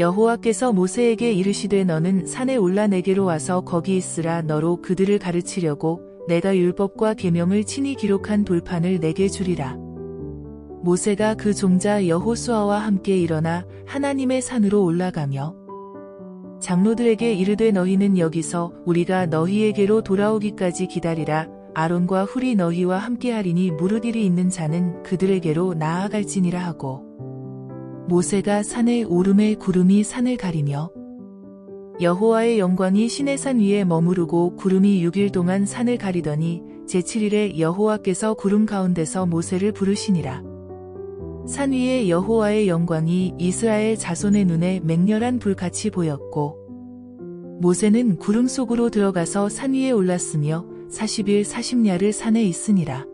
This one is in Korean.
여호와께서 모세에게 이르시되 너는 산에 올라 내게로 와서 거기 있으라 너로 그들을 가르치려고 내가 율법과 계명을 친히 기록한 돌판을 내게 주리라. 모세가 그 종자 여호수아와 함께 일어나 하나님의 산으로 올라가며 장로들에게 이르되 너희는 여기서 우리가 너희에게로 돌아오기까지 기다리라 아론과 훌이 너희와 함께하리니 일이 있는 자는 그들에게로 나아갈지니라 하고 모세가 산에 오름에 구름이 산을 가리며 여호와의 영광이 시내산 위에 머무르고 구름이 6일 동안 산을 가리더니 제7일에 여호와께서 구름 가운데서 모세를 부르시니라. 산 위에 여호와의 영광이 이스라엘 자손의 눈에 맹렬한 불같이 보였고 모세는 구름 속으로 들어가서 산 위에 올랐으며 40일 40야를 산에 있으니라.